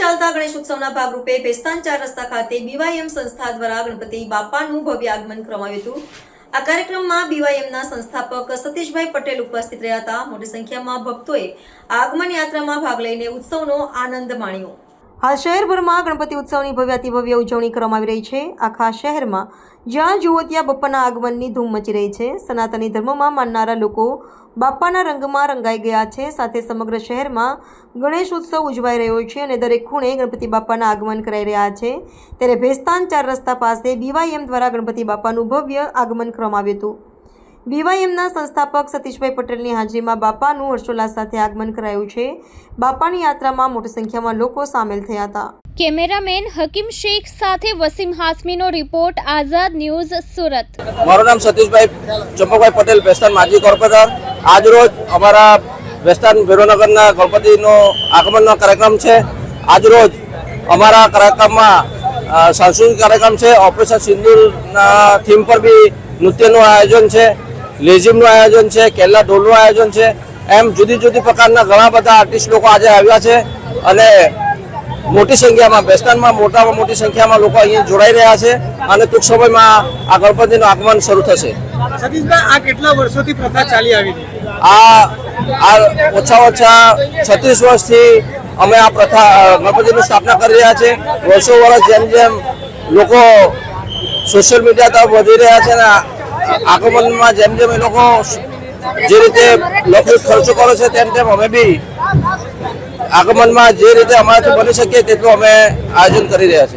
ચાલતા ગણેશ ઉત્સવના ભાગરૂપે ભેસ્તાન ચાર રસ્તા ખાતે બીવાયએમ સંસ્થા દ્વારા ગણપતિ બાપાનું ભવ્ય આગમન કરવામાં હતું. આ કાર્યક્રમમાં બીવાયએમના સંસ્થાપક સતીશભાઈ પટેલ ઉપસ્થિત રહ્યા હતા. મોટી સંખ્યામાં ભક્તોએ આગમન યાત્રામાં ભાગ લઈને ઉત્સવનો આનંદ માણ્યો. હાલ શહેરભરમાં ગણપતિ ઉત્સવની ભવ્યાતિ ભવ્ય ઉજવણી કરવામાં આવી રહી છે. આખા શહેરમાં જ્યાં જુઓ ત્યાં બપ્પાના આગમનની ધૂમ મચી રહી છે. સનાતની ધર્મમાં માનનારા લોકો બાપાના રંગમાં રંગાઈ ગયા છે. સાથે સમગ્ર શહેરમાં ગણેશ ઉત્સવ ઉજવાઈ રહ્યો છે અને દરેક ખૂણે ગણપતિ બાપાના આગમન કરાઈ રહ્યા છે. ત્યારે ભેસ્તાન ચાર રસ્તા પાસે બીવાયએમ દ્વારા ગણપતિ બાપાનું ભવ્ય આગમન કરવામાં આવ્યું હતું. બીવાયએમના સંસ્થાપક સતીશભાઈ પટેલની હાજરીમાં બાપાનું હર્ષોલ્લાસ સાથે આગમન કરાયું છે. બાપાની યાત્રામાં મોટી સંખ્યામાં લોકો સામેલ થયા હતા. કેમેરામેન હકીમ શેખ સાથે વસીમ હાસમીનો રિપોર્ટ આઝાદ ન્યૂઝ સુરત. મારું નામ સતીશભાઈ ચંપકભાઈ પટેલ વેસ્ટર્ન માજી કોર્પોરેટર. આજરોજ અમારા વેસ્ટર્ન ભીરોનગરના ગણપતિનો આગમનનો કાર્યક્રમ છે. આજરોજ અમારા કાર્યક્રમમાં સાંસ્કૃતિક કાર્યક્રમ છે. ઓપરેશન સિંદૂરના થીમ પર બી નૃત્યનું આયોજન છે. લેઝિમનું આયોજન છે કેરલા ઢોલનું આયોજન છે. એમ જુદી જુદી પ્રકારના ઘણા બધા આર્ટિસ્ટ લોકો આજે આવ્યા છે અને મોટી સંખ્યામાં વેસ્ટર્નમાં મોટામાં મોટી સંખ્યામાં લોકો અહીંયા જોડાઈ રહ્યા છે અને ટૂંક સમયમાં આ ગણપતિનું આગમન શરૂ થશે. સતીશભાઈ આ કેટલા વર્ષોથી પ્રથા ચાલી આવી આ આ ઓછા ઓછા છત્રીસ વર્ષથી અમે આ પ્રથા ગણપતિની સ્થાપના કરી રહ્યા છે. વર્ષો વર્ષ જેમ જેમ લોકો સોશિયલ મીડિયા તરફ વધી રહ્યા છે અને આગમનમાં જેમ જેમ એ લોકો જે રીતે લોકો ખર્ચો કરે છે તેમ તેમ અમે બી આગમનમાં જે રીતે અમારાથી બની શકીએ તેટલું અમે આયોજન કરી રહ્યા છીએ.